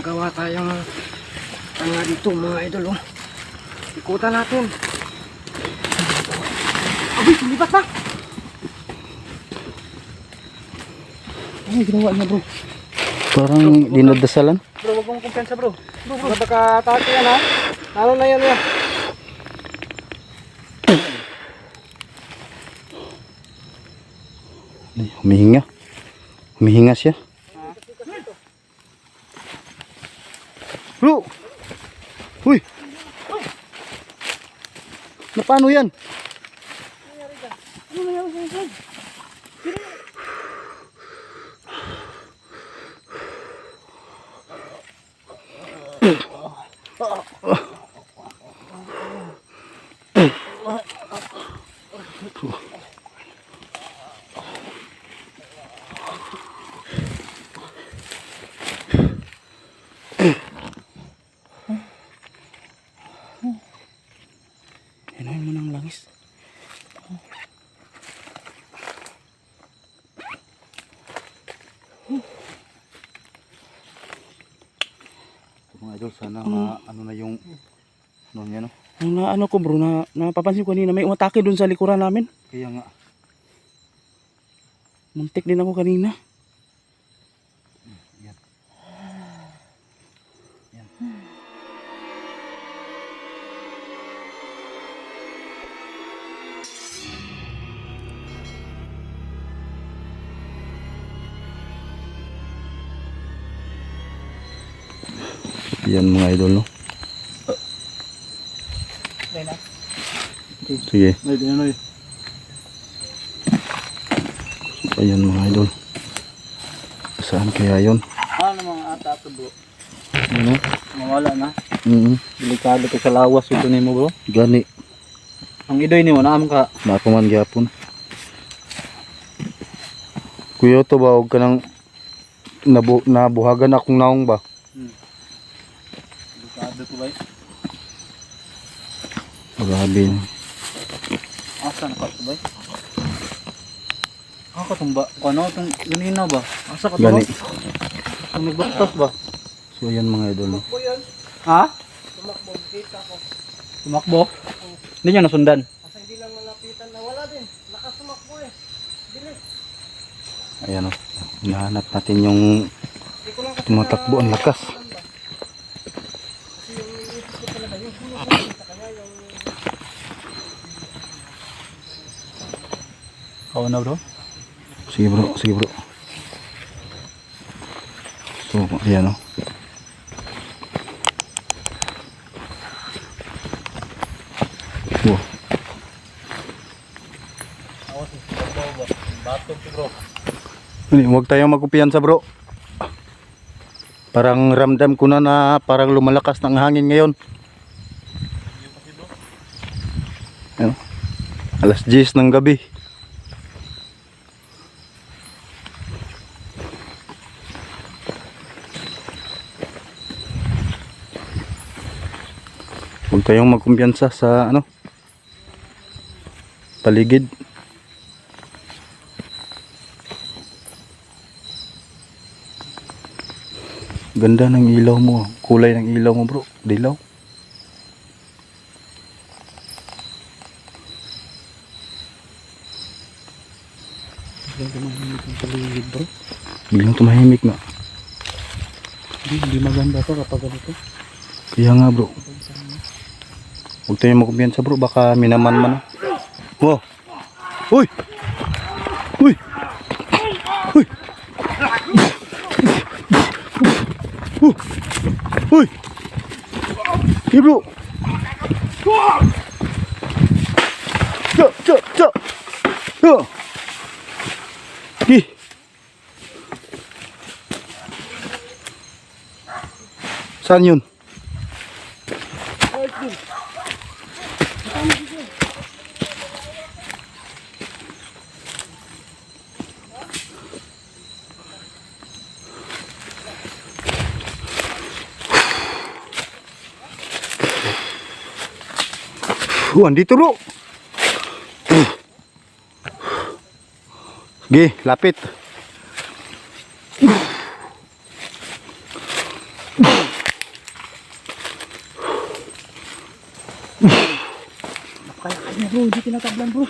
ginagawa tayong tanga dito mga idol oh. Ikutan natin. Abay, tumibat na! Ano ginawa niya bro? Parang dinadasalan. Bro, huwag mong kumpensa bro. Bro, bro. Baka taki yan ha. Lalo na yan yan. Humihinga. Humihinga siya. Bro! Uy! Na paano yan? Hinahin mo ng langis. Mga idol, sana ma, ano na yung ano niya no? Ang na ano ko bro, na napapansin ko kanina may umatake dun sa likuran namin. Kaya nga, Muntik din ako kanina. yan. Yan. Yan mga idol no. Sige. Ay, ano Ayan mga idol. Saan kaya yun? Ano mga ata to bro? Ano? Mawala na. Mm Delikado to sa lawas ito nimo bro. Gani. Ang idoy nimo naam ka. Napaman gyapon. Kuya to ba og kanang nabu nabuhagan akong naong ba? Delikado to bay. Grabe. Asa na ka to bay? Ako tong ba? Ano tong ganina ba? Asa ka to? Gani. Ang nagbatas ba? So yan mga idol. no? Ha? Tumakbo, kita ko. Tumakbo? Hindi niya nasundan. Ayan o. Hinahanap natin yung tumatakbo ang lakas. Oo na bro. Sige bro, sige bro. So, ayan o. Wow. Batok bro. Hindi, huwag tayong magkumpiyansa bro. Parang ramdam ko na na parang lumalakas ng hangin ngayon. Ano? Alas 10 ng gabi. Tayong magkumpiyansa sa ano paligid. Ganda ng ilaw mo. Kulay ng ilaw mo bro. Dilaw. Biglang tumahimik ang paligid bro. Biglang tumahimik na. Hindi, hindi maganda to kapag ganito. Kaya nga bro. Huwag tayong magkumpiyansa bro. Baka minaman man. Wow. Uy! Uy! Uy! Uh! Uy! Hey bro! Cok, cok, cok! Cok! Ih! Saan yun? Uh, andito bro. Sige, lapit.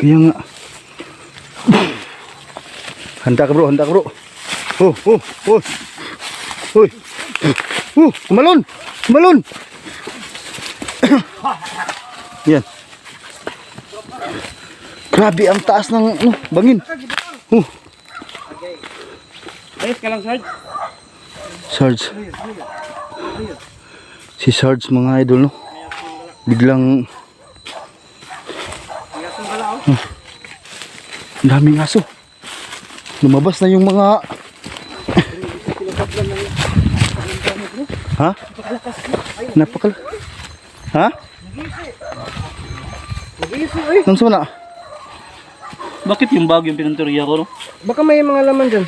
Kaya nga. Handa ka bro, handa ka bro. Oh, oh, oh. Uy. Oh, tumalon. Tumalon. Yan. Grabe ang taas ng ano, bangin. Oh, Ayos ka lang, Sarge. Sarge. Si Sarge mga idol no. Biglang. Ang daming aso. Lumabas na yung mga Ha? Napakal. Ha? Nang sumana? Bakit yung bag yung pinanteriya ko, no? Baka may mga laman dyan.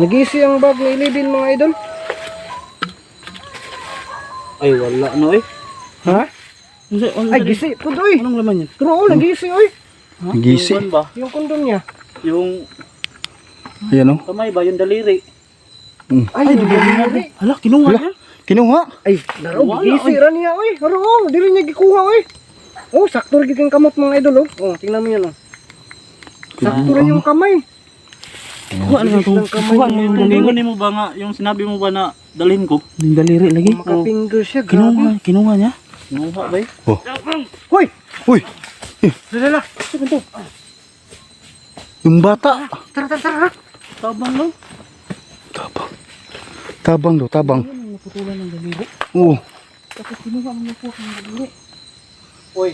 Nag-easy ang bag ni Ilibin mga idol. Ay, wala, no eh. Ha? Ano, Ay, gisi. Pudo eh. Anong laman yan? Pero oh, nag-easy oy. Ha? Gisi. Yung, ba? Yung kondom niya. yung Ayan oh. kamay ba? Yung daliri? Ay, yung daliri. Hala, kinuha niya. Kinuha. Ay, laro, gisi ra niya oy. Haro, oh, dili niya gikuha oy. Oh, sakto rin yung kamot mga idol oh. Oh, tingnan mo yan oh. Sakto rin yung kamay. Kuha na ito. Kuha mo, yung ba nga, yung sinabi mo ba na dalhin ko? Yung daliri lagi? Makapinger siya, Kinuha, kinuha niya. Kinuha ba eh? Hoy, Uy, dala, dala. yung bata. Tara, tara, tara. Tabang lang. Tabang. Tabang do, tabang. Ano naputulan ng daliri? Oo. Tapos kinuha mo po ng daliri. Hoy,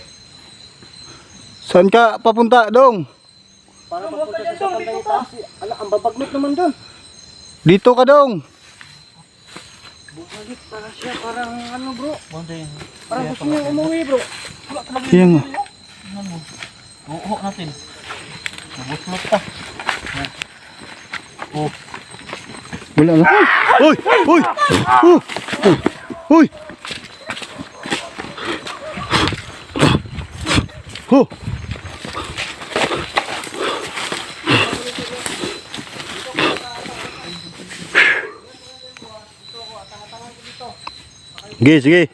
Saan ka papunta, Dong? Para magpunta siya sa kantay itaas. ala, ang babagnot naman doon. Dito ka, Dong. Bumalik para siya, parang ano bro. Banda yan. Parang gusto niya umuwi bro. Wala talaga Kaya nga. Tingnan mo. Buhok natin. Nabuslot ka. Oh. Wala na. Uy! Uy! Uh! Uy! Oh! Sige, sige.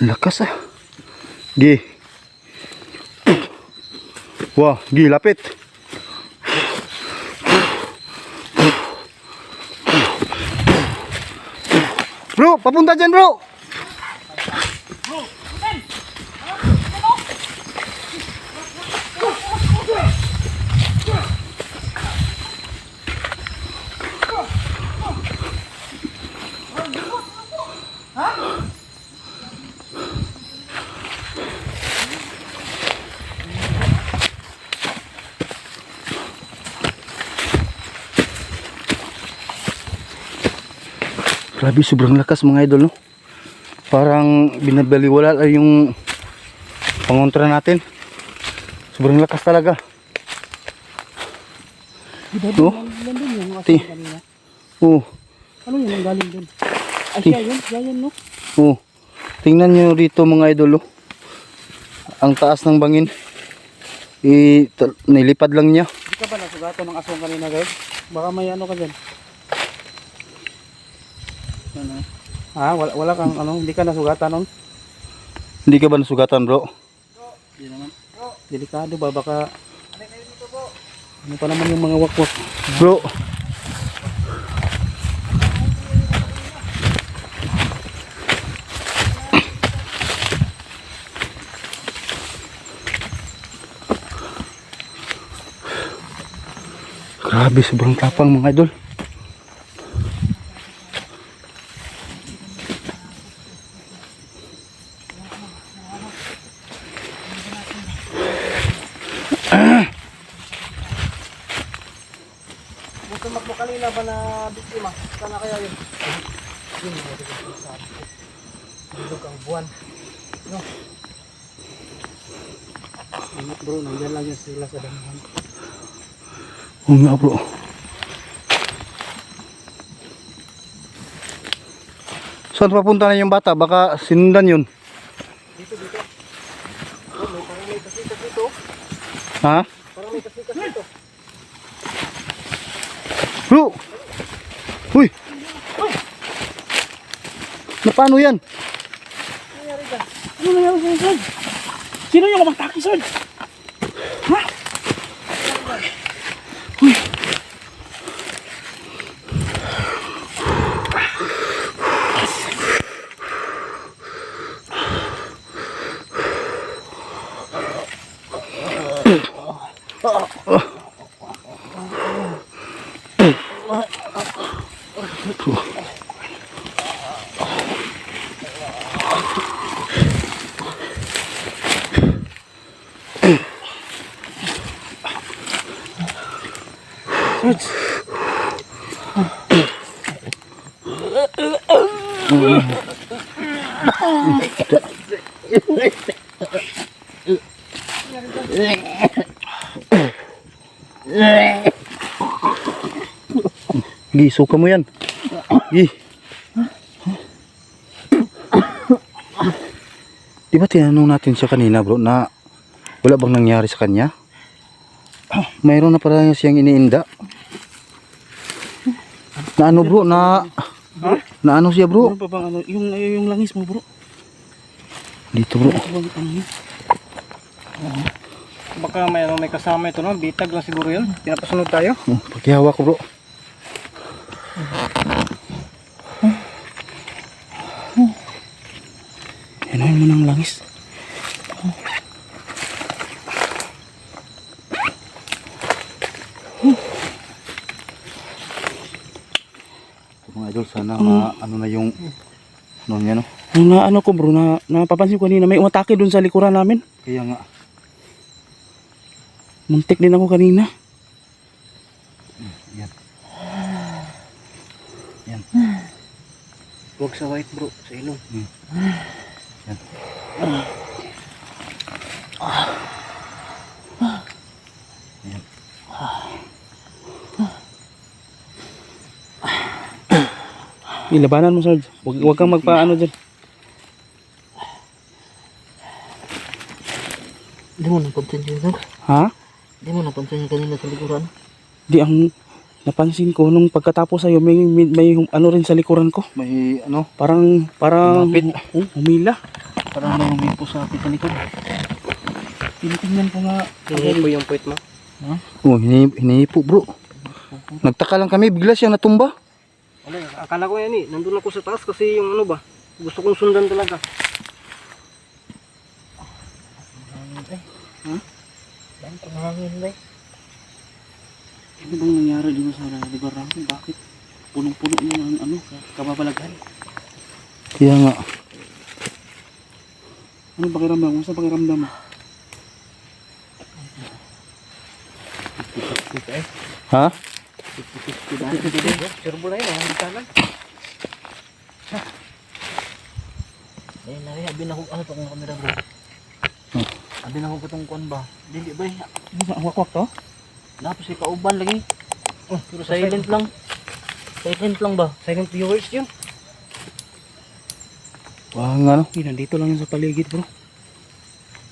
Lakas ah. Gi. Wah, gi lapit. Bro, papunta dyan bro. Grabe, sobrang lakas mga idol, no? Parang binabaliwala lang yung pangontra natin. Sobrang lakas talaga. No? Yung aso Ti- kanina. Oh, Ano yun ang galing dun? Ay, siya yun. Siya yun, no? oh. Tingnan nyo dito mga idol, oh. Ang taas ng bangin. I, nilipad lang niya. Hindi ka ba nasugatan ng asong kanina, guys? Baka may ano ka dyan. Ano? Ha? Wala, wala kang ano? Hindi ka nasugatan nun? Hindi ka ba nasugatan bro? Hindi naman. Delikado ba? Baka... Ano pa naman yung mga wakwak? Bro. Grabe, sobrang tapang mga idol. Gusto magmo kanina ba na biktima? Sana kaya yun? Yun, mga diba sabi ko. Bilog ang buwan. Ingat bro, nandyan lang yung sila sa damahan. Oo nga bro. Saan papunta na yung bata? Baka sinundan yun. Ha? Parang may kasikas dito. Bro! Uy! Na paano yan? Ano sa'yo, Sarge? Sino yung kumatake, Sarge? Ha? Sarge. Gi, suka mo yan. Gi. Di ba tinanong natin siya kanina bro na wala bang nangyari sa kanya? Mayroon na pala siyang iniinda. Na ano bro, na na ano siya bro? Ano pa bang ano? Yung, yung langis mo, bro. Dito bro. Ano ano? Baka may, ano, may kasama ito no? Bitag lang siguro yun. Pinapasunod tayo. Oh, Pakihawak ko bro. Ano mo ng langis? Mga idol, sana ma- ano na yung ano niya no? Ang na ano ko, bro, na napapansin ko kanina, may umatake dun sa likuran namin. Kaya nga. Muntik din ako kanina. Yan. Yan. Huwag sa white bro, sa ilong. Yan. Yan. Ilabanan mo, Sarge. Huwag, huwag kang magpaano dyan. Hindi mo napansin yun, sir. Ha? Hindi mo napansin yun kanina sa likuran. Di ang napansin ko nung pagkatapos sa'yo, may, may, may ano rin sa likuran ko. May ano, Parang, parang, Lumapit. oh, humila. parang may humipo sa akin sa likod. Tinitingnan ko nga. Hindi po yung point mo. Oh, hini, hinihipo bro. Nagtaka lang kami, bigla siyang natumba. Ano, akala ko yan eh. Nandun ako sa taas kasi yung ano ba. Gusto kong sundan talaga. Yan, tumahangin ba? Ano bang nangyari dito sa lugar namin? Bakit? Punong-puno yung ano, kababalaghan. Kaya nga. Ano pakiramdam? Sa pakiramdam mo? Ha? Sirbo na yun, ang talag. Ayun na rin, abi na ko, ano pa kung kamera bro? Hmm. Abi na ko katong kuan ba? Dili ba? Ano ba? Wakwak to? Napos si kauban lagi. Oh, pero silent lang. Silent lang ba? Silent viewers yun. Wah, nga no. Eh, nandito lang yun sa paligid bro.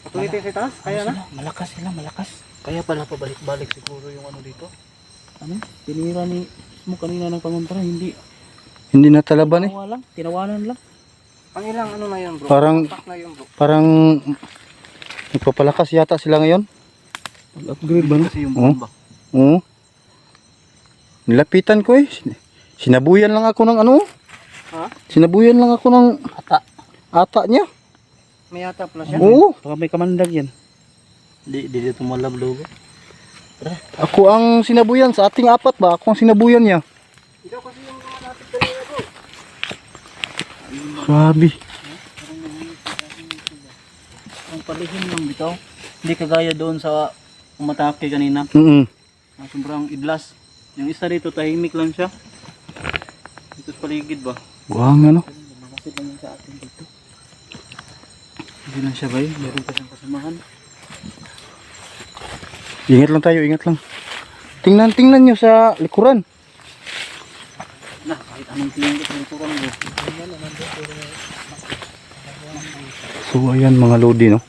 Patuloy tayo sa taas. Kaya na. Sila, Malakas sila, malakas. Kaya pala pabalik-balik siguro yung ano dito. Ano? Tinira ni mo kanina ng pangontra, hindi. Hindi na talaban eh. Tinawa lang, tinawanan lang. Pang ilang ano na yun bro. Parang- na yun bro. Parang nagpapalakas yata sila ngayon. Pag-upgrade ba na? Kasi yung Oh. Oo. Nilapitan ko eh. Sin- Sinabuyan lang ako ng ano. Ha? Sinabuyan lang ako ng Ata. ata niya. May yata pala siya. Oo. Baka may kamandag yan. Di, di dito malab logo. Ako ang sinabuyan sa ating apat ba? Ako ang sinabuyan niya. Ikaw kasi yung lumalapit kanina bro. Grabe. Ang palihim lang bitaw. Hindi kagaya doon sa umatake kanina. Mm Na sobrang idlas. Yung isa dito tahimik lang siya. Dito sa paligid ba? Wang ano. Mamasid lang sa atin dito. Hindi lang siya ba yun? Meron pa siyang kasamahan. Ingat lang tayo, ingat lang. Tingnan, tingnan nyo sa likuran. Na, kahit ano Nung tingin ko sa kurang bro. So ayan mga lodi no.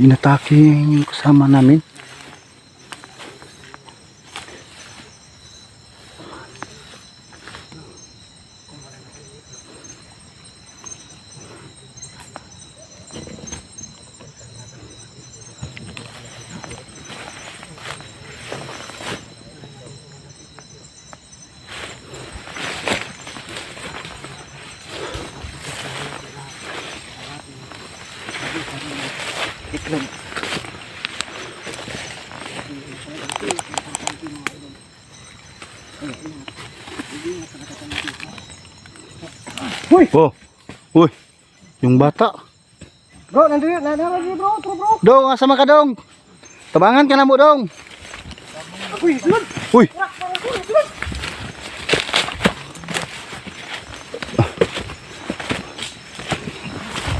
Inatake yung kasama namin. Itlog. Oh. Uy. Yung bata. Bro, nandito, nandito, nandito, bro, bro, bro. Dong, asama ka dong. Tabangan ka na mo dong. Uy, sunod. Uy.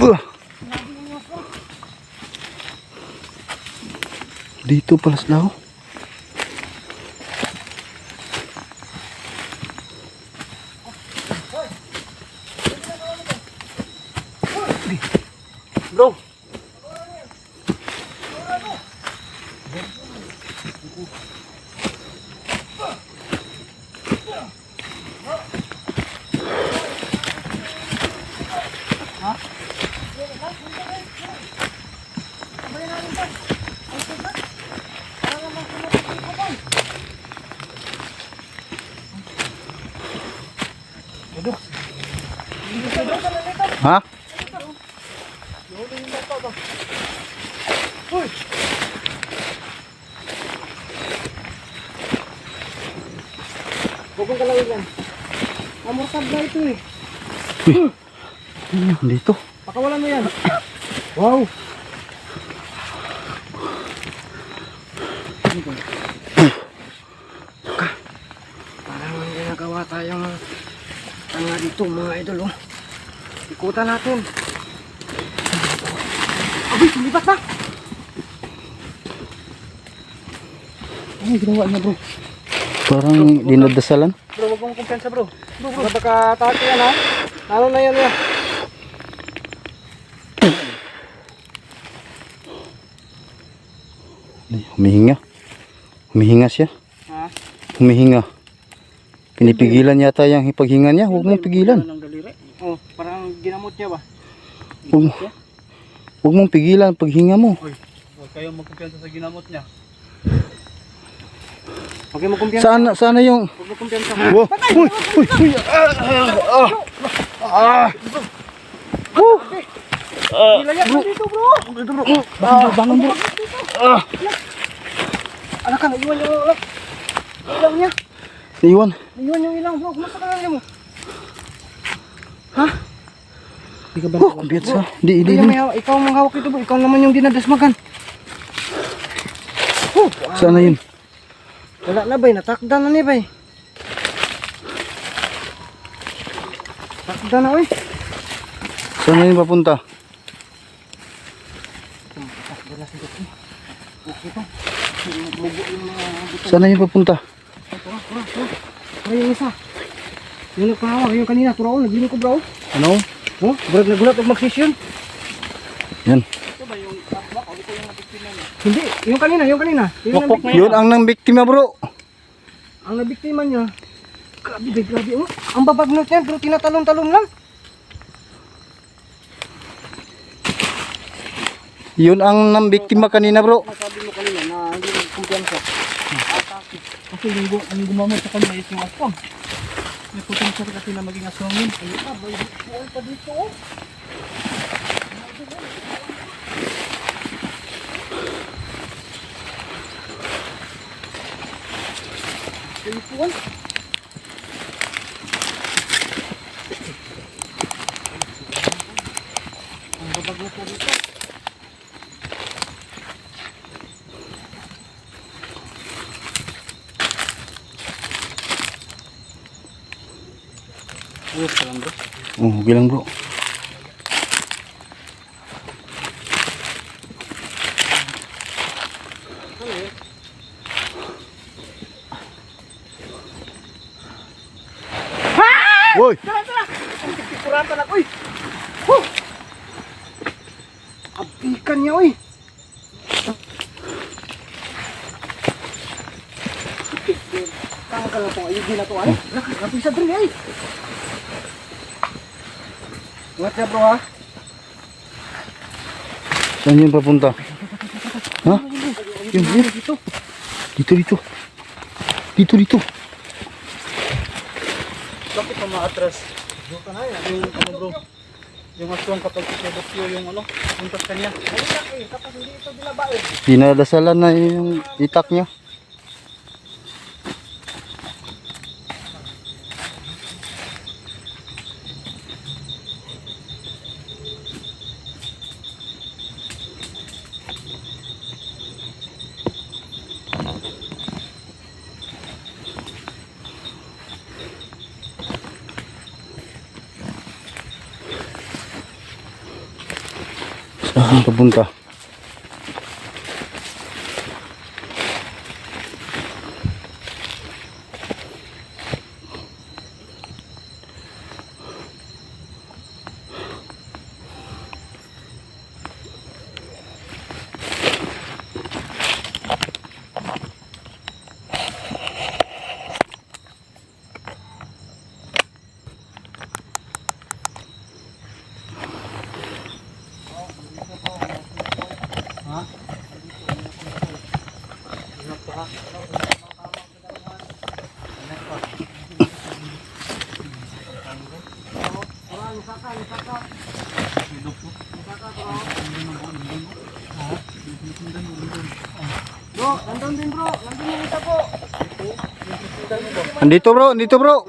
Uh. Dito pala sila Ha? Huwag mong kalawin yan. Amortab na ito eh. Ano, Dito. Pakawalan mo yan. Wow. Ka. Parang may ginagawa tayong tanga dito mga idol oh. Ikutan natin. Abay, sumipat na. Ano ginawa niya bro? Parang dinadasalan. Bro, huwag mong kumpiyansa bro. Bro, bro. Baka taki yan ha. Ano na yan yan? Humihinga. Humihinga siya. Ha? Humihinga. Pinipigilan yata yung paghinga niya. Huwag mong pigilan. Ng daliri. Oh, parang ginamot niya ba? Huwag, huwag mong pigilan paghinga mo. Huwag kayong magkumpiyansa sa ginamot niya. Huwag mo kumpiyansa. Saan, na- saan na yung... Huwag mo kumpiyansa. Wow. Uy, uy, uy. Ah, ah, ah. Nilayak mo dito bro. Dito bro. Bangon, bangon bro. Ah, Anak ka, naiwan yung anak. Ilaw niya. iwan. Naiwan yung ilaw bro. Kumusta ka na mo? Ha? Di ka ba? Oh, kumpiyansa. Di, di, di. hawak. Ikaw ang hawak ito. Ikaw naman yung dinadasmagan. Oh, Saan na yun? wala na bay. Natakda na ni bay. Takda na oy. Saan na yun papunta? Saan na yun papunta? Ay, yung isa. Yung nagpahawak, yung kanina, turaon, nagliling ko bro. Ano? Oh, brad nagulat og magsisyon. Yan. Hindi, yung kanina, yung kanina. Yung Wakwak nabiktima. Yun ang nang biktima bro. Ang nabiktima niya. Grabe, grabe. Oh. Ang babagnot niya, pero tinatalon-talon lang. Yun ang nang biktima kanina bro. Nasabi mo kanina na hindi kumpiyansa. Kasi yung, yung gumamot sa is yung aswang. May potential kasi na maging aswang yun. Telepuan. Ang babagnot na dito. Ka lang bro. Oh, bilang bro. kanya, oy. Tama ka lang po, ayun na to, ay. Napisa din, ay. Siya, bro, ha? Saan yun papunta? Ha? Yun, yun. Dito. Dito, dito. Dito, dito. Bakit pa maatras? Yung ano bro? Yung aswang kapag sinubukyo yung ano, puntas kanya. eh, Kapag hindi ito binaba, eh. Dinadasalan na yung itak niya. Papunta? Andito bro, andito bro.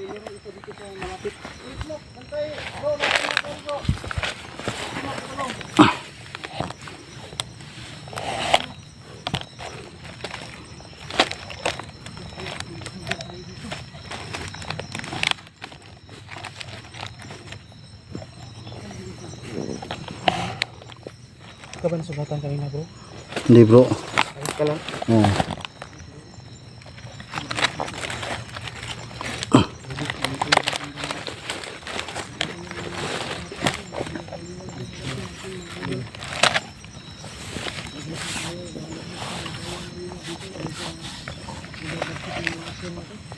Ka ba nasugatan kanina bro? Hindi bro. Ayos ka lang. Oo. Thank you.